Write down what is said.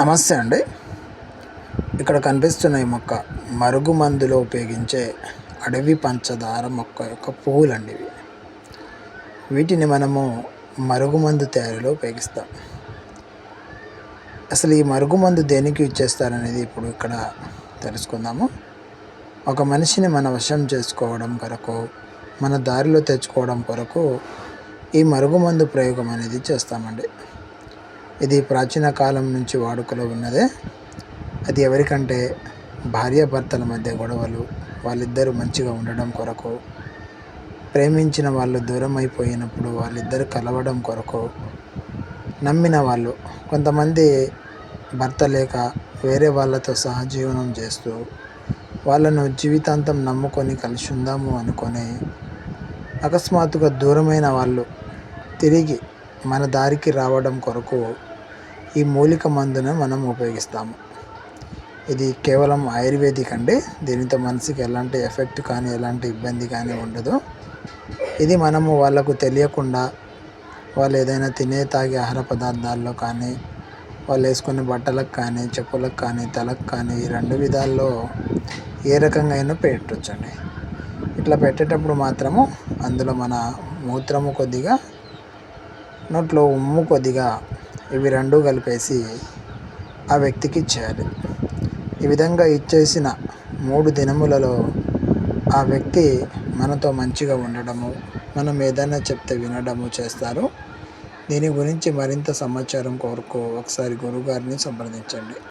నమస్తే అండి. ఇక్కడ కనిపిస్తున్న ఈ మొక్క మరుగు మందులో ఉపయోగించే అడవి పంచదార మొక్క యొక్క పువ్వులండి ఇవి. వీటిని మనము మరుగుమందు తయారీలో ఉపయోగిస్తాం. అసలు ఈ మరుగుమందు దేనికి యూజ్ చేస్తారనేది ఇప్పుడు ఇక్కడ తెలుసుకుందాము. ఒక మనిషిని మన వశం చేసుకోవడం కొరకు మన దారిలో తెచ్చుకోవడం కొరకు ఈ మరుగుమందు ప్రయోగం అనేది చేస్తామండి. ఇది ప్రాచీన కాలం నుంచి వాడుకలో ఉన్నదే. అది ఎవరికంటే భార్యాభర్తల మధ్య గొడవలు వాళ్ళిద్దరూ మంచిగా ఉండడం కొరకు ప్రేమించిన వాళ్ళు దూరం అయిపోయినప్పుడు వాళ్ళిద్దరు కలవడం కొరకు నమ్మిన వాళ్ళు కొంతమంది భర్త లేక వేరే వాళ్ళతో సహజీవనం చేస్తూ వాళ్ళను జీవితాంతం నమ్ముకొని కలిసి ఉందాము అనుకొని అకస్మాత్తుగా దూరమైన వాళ్ళు తిరిగి మన దారికి రావడం కొరకు ఈ మూలిక మందును మనం ఉపయోగిస్తాము. ఇది కేవలం ఆయుర్వేదిక్ అండి. దీనితో మనసుకి ఎలాంటి ఎఫెక్ట్ కానీ ఎలాంటి ఇబ్బంది కానీ ఉండదు. ఇది మనము వాళ్ళకు తెలియకుండా వాళ్ళు ఏదైనా తినే తాగే ఆహార పదార్థాల్లో కానీ వాళ్ళు వేసుకునే బట్టలకు కానీ చెప్పులకు కానీ తలకు కానీ ఈ రెండు విధాల్లో ఏ రకంగా అయినా పెట్టొచ్చండి. ఇట్లా పెట్టేటప్పుడు మాత్రము అందులో మన మూత్రము కొద్దిగా నోట్లో ఉమ్ము కొద్దిగా ఇవి రెండు కలిపేసి ఆ వ్యక్తికి ఇచ్చేయాలి. ఈ విధంగా ఇచ్చేసిన మూడు దినములలో ఆ వ్యక్తి మనతో మంచిగా ఉండడము మనం ఏదైనా చెప్తే వినడము చేస్తారు. దీని గురించి మరింత సమాచారం కొరకు ఒకసారి గురువుగారిని సంప్రదించండి.